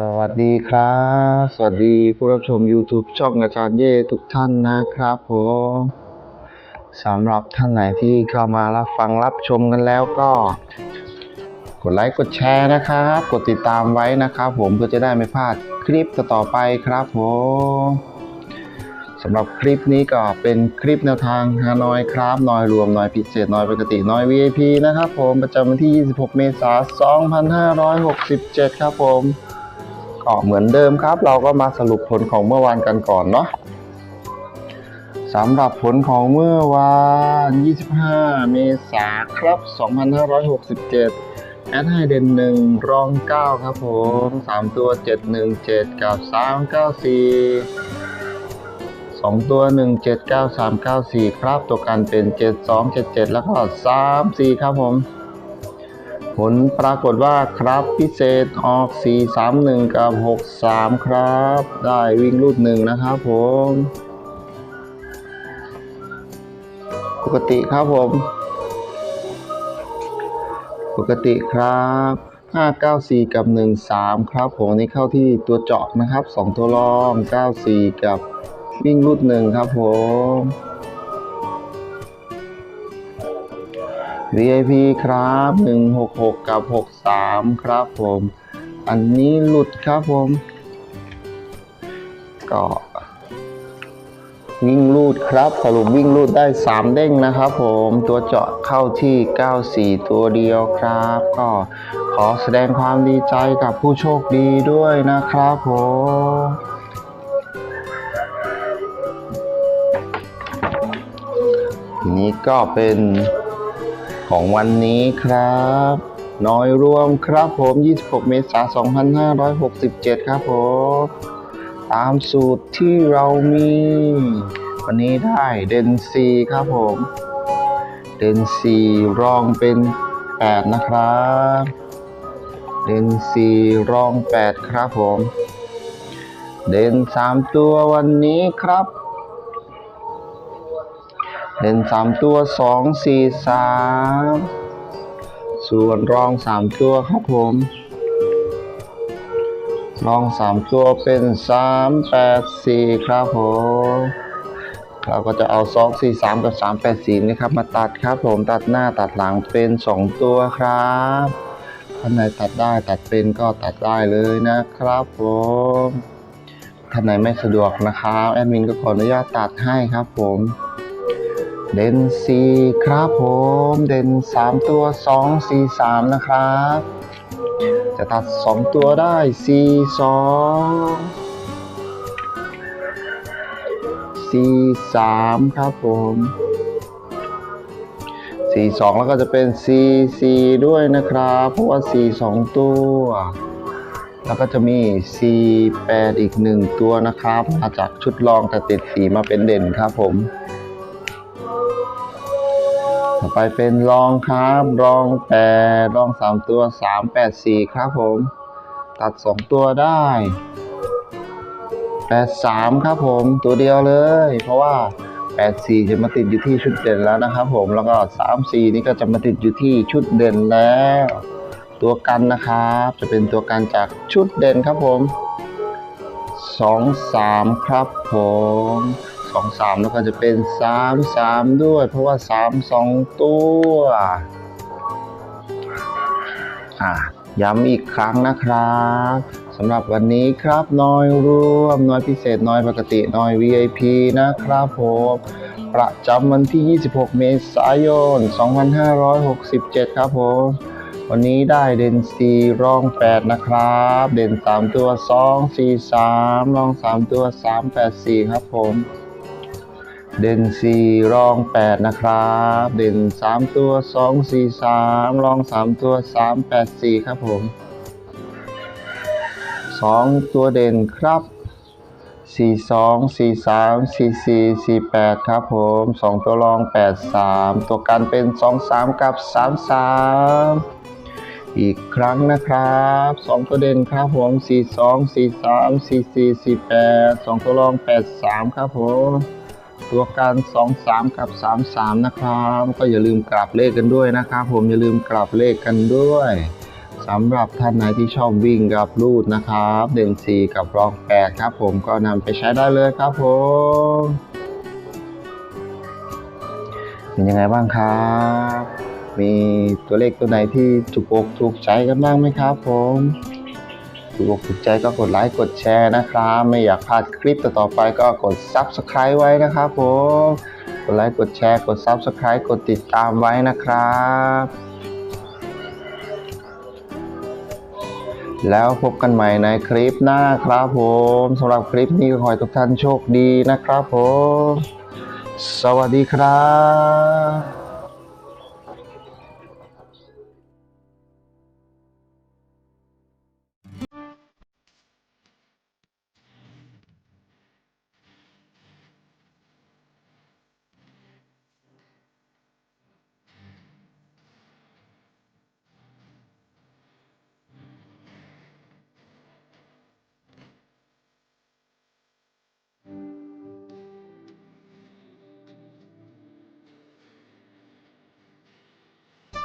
สวัสดีครับ สวัสดีผู้รับชม YouTube ช่องอาจารย์เย่ทุกท่านนะครับผมสำหรับท่านไหนที่เข้ามารับฟังรับชมกันแล้วก็ กดไลค์กดแชร์นะครับ กดติดตามไว้นะครับ ผมเพื่อจะได้ไม่พลาดคลิปต่อไปครับผมสำหรับคลิปนี้ก็เป็นคลิปแนวทางฮานอยครับนอยรวมนอยพิเศษนอยปกตินอย VIP นะครับผมประจำวันที่ 26 เมษายน 2567 ครับผม เหมือนเดิมครับ เราก็มาสรุปผลของเมื่อวานกันก่อนเนาะสำหรับผลของเมื่อวาน 25 เมษาครับ 2567 แอดให้เดนหนึ่งรอง 9 ครับผม 3 ตัว 717 กับ 394 2 ตัว 179394 ครับ ตัวกันเป็น 7277 แล้วก็ 34 ครับผม ผลปรากฏว่าครับพิเศษออก 431 กับ 63 ครับ ได้วิ่งรูดหนึ่งนะครับผม ปกติครับผม ปกติครับ 594 กับ 13 ครับผมนนี้เข้าที่ตัวเจาะนะครับ 2 ตัวรอง 94 กับวิ่งรูดหนึ่งครับผม VIP ครับ 166 กับ 63 ครับผม อันนี้หลุดครับผม ก็ วิ่งรูดครับ สรุปวิ่งรูดได้ 3 เด้งนะครับผม ตัวเจาะเข้าที่ 94 ตัวเดียวครับ ก็ขอแสดงความดีใจกับผู้โชคดีด้วยนะครับผมทีนี้ก็เป็น ของวันนี้ครับ น้อยรวมครับผม 26 เมษายน 2567 ครับผม ตามสูตรที่เรามี วันนี้ได้เดนซีครับผม เดนซีรองเป็น 8 นะครับเดนซีรอง 8 ครับผม เดน 3 ตัววันนี้ครับ เด่นสามตัวสองสี่สามส่วนรองสามตัวครับผม รองสามตัวเป็นสามแปดสี่ครับผมเราก็จะเอาสองสี่สามกับสามแปดสี่นี่ครับ มาตัดครับผมตัดหน้าตัดหลังเป็นสองตัวครับท่านไหนตัดได้ตัดเป็นก็ตัดได้เลยนะครับผมท่านไหนไม่สะดวกนะครับแอดมินก็ขออนุญาตตัดให้ครับผม เด่นซีครับผม เด่นสามตัวสองสีสามนะครับ จะตัดสองตัวได้สี่สองสีสามครับผมสีสองแล้วก็จะเป็นสีสีด้วยนะครับ เพราะว่าสีสองตัว แล้วก็จะมี 4 8 อีก 1 ตัวนะครับ มาจากชุดรองแต่ติดสีมาเป็นเด่นครับผม ต่อไปเป็นรองครับรองแปดรองสามตัวสามแปดสี่ครับผม ตัดสองตัวได้แปดสามครับผมตัวเดียวเลย เพราะว่าแปดสี่จะมาติดอยู่ที่ชุดเด่นแล้วนะครับผมแล้วก็สามสี่นี่ก็จะมาติดอยู่ที่ชุดเด่นแล้ว ตัวกันนะครับ จะเป็นตัวกันจากชุดเด่นครับผมสองสามครับผม สองสามแล้วก็จะเป็นสามสามด้วย เพราะว่าสามสองตัวอะย้ำอีกครั้งนะครับสำหรับวันนี้ครับน้อยรวมน้อยพิเศษน้อยปกติน้อย VIP นะครับผมประจำวันที่ 26 เมษายน 2567 ครับผมวันนี้ได้เด่นสีรอง 8 นะครับ เด่น 3 ตัว 2 4 3รอง 3 ตัว 3 8 4 ครับผม เด่นสี่รองแปดนะครับ เด่นสามตัวสองสี่สามรองสามตัวสามแปดสี่ครับผมสองตัวเด่นครับสี่สองสี่สามสี่สี่สี่แปดครับผมสองตัวรองแปดสามตัวกันเป็นสองสามกับสามสามอีกครั้งนะครับสองตัวเด่นครับผมสี่สองสี่สามสี่สี่สี่แปดสองตัวรองแปดสามครับผม ตัวการ 2 3 กับ 3 3 นะครับ ก็อย่าลืมกลับเลขกันด้วยนะครับ ผมอย่าลืมกลับเลขกันด้วยสำหรับท่านไหนที่ชอบวิ่งกับรูดนะครับเด่น4กับรอง8ครับ ผมก็นำไปใช้ได้เลยครับผมเป็นยังไงบ้างครับ มีตัวเลขตัวไหนที่ถูกอกถูกใจกันบ้างไหมครับผม ถูกอกถูกใจก็กดไลค์กดแชร์นะครับ ไม่อยากพลาดคลิปต่อๆไปก็กด Subscribe ไว้นะครับผมกดไลค์กดแชร์กด Subscribe กดติดตามไว้นะครับ แล้วพบกันใหม่ในคลิปหน้าครับผมสำหรับคลิปนี้ก็ขอให้ทุกท่านโชคดีนะครับผม สวัสดีครับ